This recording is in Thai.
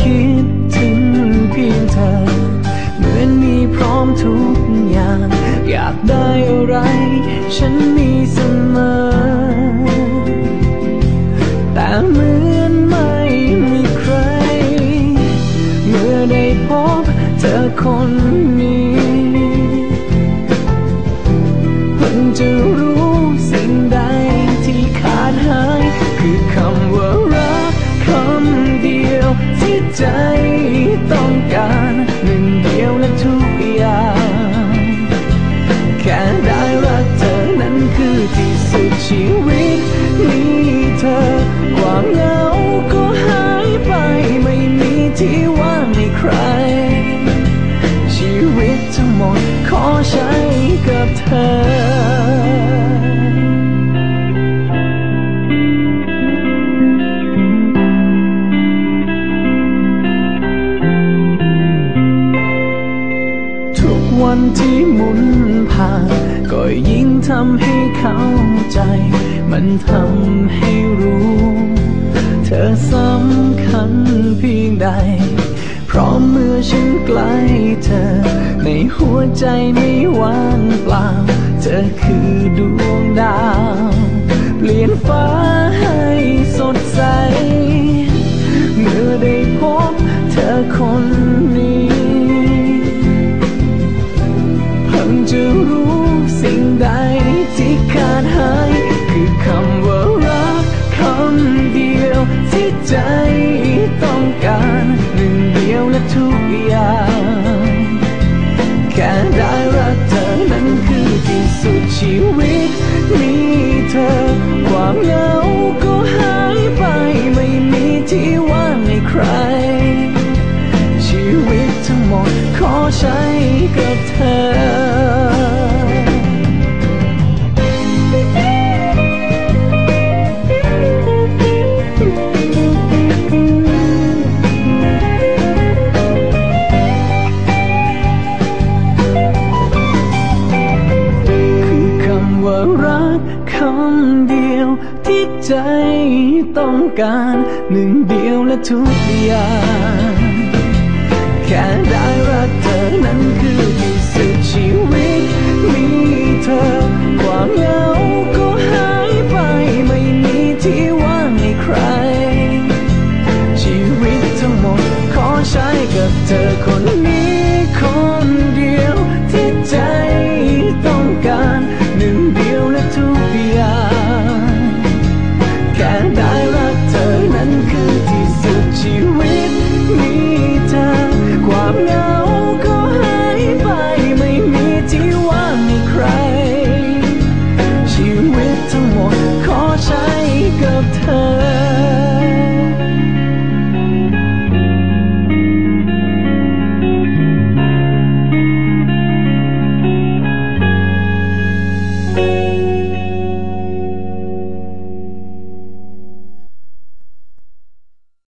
คิดถึงเพียงเธอ เหมือนมีพร้อมทุกอย่าง อยากได้อะไร ฉันมีเสมอ แต่เหมือนไม่มีใคร เมื่อได้พบเธอคนนี้ อใช้กับเธอทุกวันที่หมุนผ่านก็ยิ่งทำให้เข้าใจ มันทำให้รู้ ราะเมื่อฉันใกล้เธอ ในหัวใจไม่ว่างเปล่า เธอคือดวงดาว เปลี่ยนฟ้าให้สดใส เมื่อได้พบเธอคนนี้เพิ่งจะรู้สิ่งใดที่ขาดหาย คือคำว่ารักคำเดียวที่ใจ ชีวิตมีเธอ ความเหงาก็หายไปไม่มีที่ ใจต้องการหนึ่งเดียวและทุกอย่าง แค่ได้รักเธอนั้นคือ ชีวิตมีเธอ ความเหงาก็หายไปไม่มีที่ว่างให้ใคร ชีวิตทั้งหมดขอใช้กับเธอ